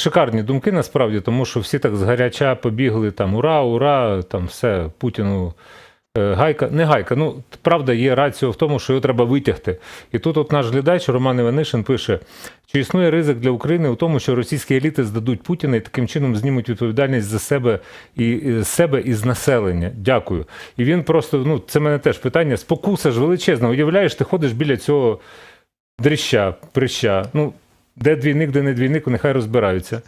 шикарні думки насправді, тому що всі так згаряча побігли там ура, ура, там все, Путіну. е, Гайка, не гайка, ну правда, є раціо в тому, що його треба витягти. І тут от наш глядач Роман Іванишин пише: чи існує ризик для України у тому, що російські еліти здадуть Путіна і таким чином знімуть відповідальність за себе і себе і з населення? Дякую. І він просто, ну це мене теж питання. Спокуса ж величезна. Уявляєш, ти ходиш біля цього дрища, прища. Ну, де двійник, де не двійник, нехай розбираються.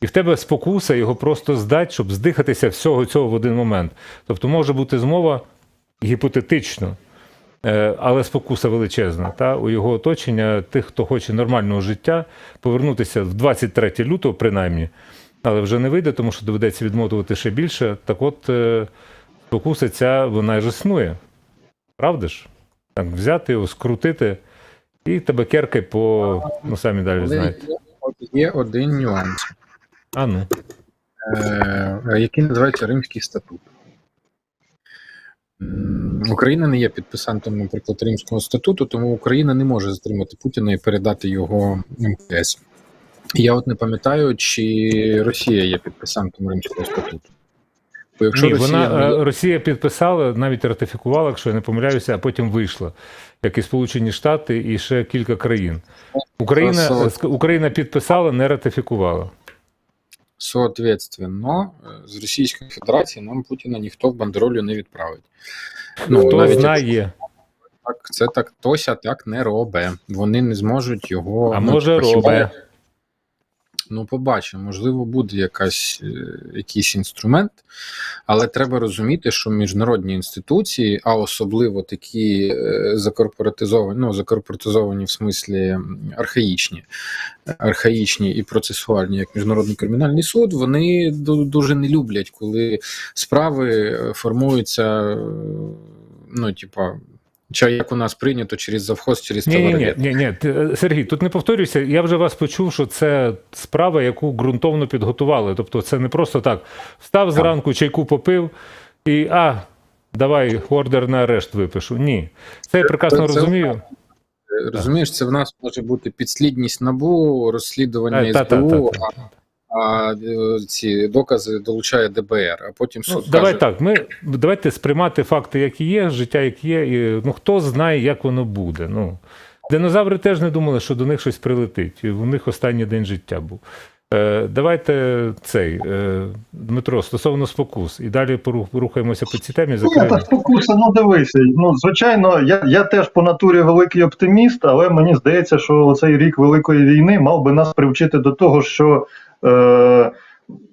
І в тебе спокуса його просто здать, щоб здихатися всього цього в один момент. Тобто може бути змова гіпотетично, е, але спокуса величезна. Та? У його оточення тих, хто хоче нормального життя, повернутися в 23 лютого, принаймні, але вже не вийде, тому що доведеться відмотувати ще більше. Так от е, спокуса ця вона ж існує. Правда ж? Так, взяти його, скрутити і тебе керкай по, ну самі далі знаєте. є, один нюанс, А ну. е, який називається Римський статут. Україна не є підписантом, наприклад, Римського статуту, тому Україна не може затримати Путіна і передати його МКС. Я от не пам'ятаю, чи Росія є підписантом Римського статуту. Бо якщо Ні, Росія вона е, Росія підписала, навіть ратифікувала, якщо я не помиляюся, а потім вийшла, як і Сполучені Штати, і ще кілька країн. Україна, Україна підписала, не ратифікувала. Соответственно, е, з Російської Федерації нам Путіна ніхто в бандеролю не відправить. Хто Ну, навіть знає, Так, це так Тося так не робе. Вони не зможуть його. а ну, може робе. Ну, побачимо, можливо, буде якась, е, якийсь інструмент, але треба розуміти, що міжнародні інституції, а особливо такі е, закорпоратизовані, ну, закорпоратизовані в смислі архаїчні, архаїчні і процесуальні, як Міжнародний кримінальний суд, вони дуже не люблять, коли справи е, формуються, ну, типа. Чи як у нас прийнято через завхоз, через Ні, ні, ні, ні, ні. Сергій, тут не повторюйся. Я вже вас почув, що це справа, яку ґрунтовно підготували. Тобто, це не просто так. Встав зранку, чайку попив і а, давай ордер на арешт випишу. Ні. Це я прекрасно Це- це- розумію. Розумієш, це в нас може бути підслідність набу, розслідування Е, та, та, СБУ, та, та. А, е, ці докази долучає ДБР, а потім Ну, суд давай так. Ми давайте сприймати факти, які є, життя, як є, і ну хто знає, як воно буде. Ну динозаври теж не думали, що до них щось прилетить. І у них останній день життя був. Е, давайте цей е, Дмитро стосовно спокус. І далі порухаємося по цій темі. Закриємо. спокуса, ну дивися. Ну, звичайно, я, я теж по натурі великий оптиміст, але мені здається, що цей рік Великої війни мав би нас привчити до того, що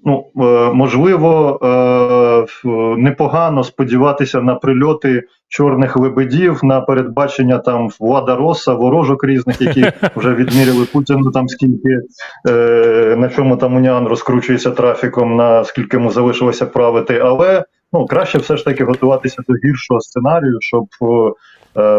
ну, е, можливо е, непогано сподіватися на прильоти чорних лебедів, на передбачення там влада Роса, ворожок різних, які вже відміряли Путіну там скільки е, на чому там Уніан розкручується трафіком, на скільки йому залишилося правити, але ну краще все ж таки готуватися до гіршого сценарію, щоб е,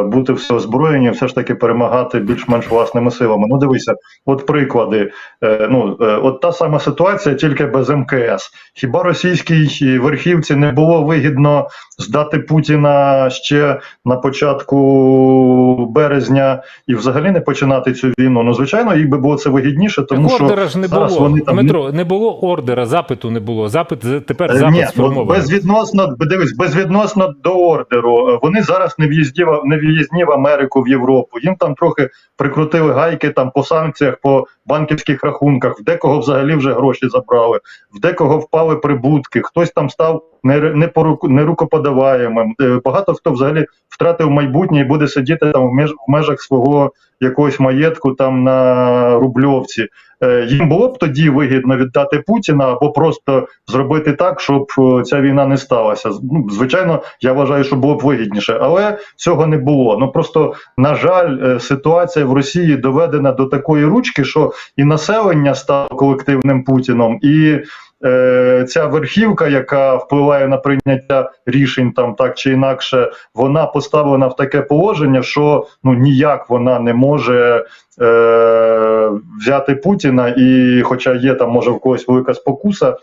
бути все озброєні, все ж таки перемагати більш-менш власними силами. Ну дивися, от приклади. Е, ну е, от та сама ситуація, тільки без МКС. Хіба російській верхівці не було вигідно здати Путіна ще на початку березня і взагалі не починати цю війну? Ну звичайно, їй би було це вигідніше, тому Так що ж не зараз було. вони там Дмитро, не було ордера, запиту не було. Запит тепер Е, запит Ні, сформований. безвідносно, дивись, безвідносно до ордеру. е, Вони зараз не в'їзді в- не в'їзні в Америку, в Європу. Їм там трохи прикрутили гайки там по санкціях, по банківських рахунках. В декого взагалі вже гроші забрали, в декого впали прибутки. Хтось там став не, не, поруку- не рукоподаваємим. Е, Багато хто взагалі втратив майбутнє і буде сидіти там в, меж, в межах свого якогось маєтку там на Рубльовці. Е, Їм було б тоді вигідно віддати Путіна або просто зробити так, щоб е, ця війна не сталася. Ну, звичайно, я вважаю, що було б вигідніше, але цього не було. Ну просто на жаль, е, ситуація в Росії доведена до такої ручки, що і населення стало колективним Путіном, і е, ця верхівка, яка впливає на прийняття рішень там так чи інакше, вона поставлена в таке положення, що ну ніяк вона не може е, взяти Путіна, і хоча є там, може в когось велика спокуса.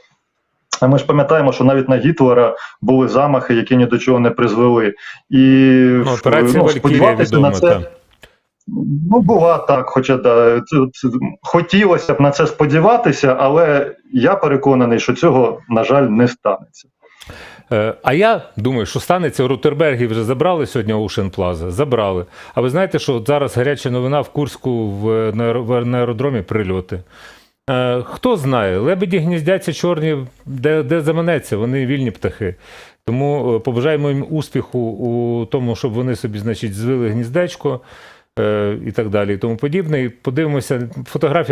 А ми ж пам'ятаємо, що навіть на Гітлера були замахи, які ні до чого не призвели. І Ну, ну, сподіватися на це. та. Ну, була так, хоча да, хотілося б на це сподіватися, але я переконаний, що цього, на жаль, не станеться. Е, А я думаю, що станеться Рутерберги вже забрали сьогодні Ocean Plaza? Забрали. А ви знаєте, що от зараз гаряча новина в Курську в, на, на аеродромі прильоти. Е, Хто знає, лебеді гніздяться чорні, де, де заманеться, вони вільні птахи. Тому е, побажаємо їм успіху у тому, щоб вони собі, значить, звили гніздечко і так далі, і тому подібне. І подивимося фотографія.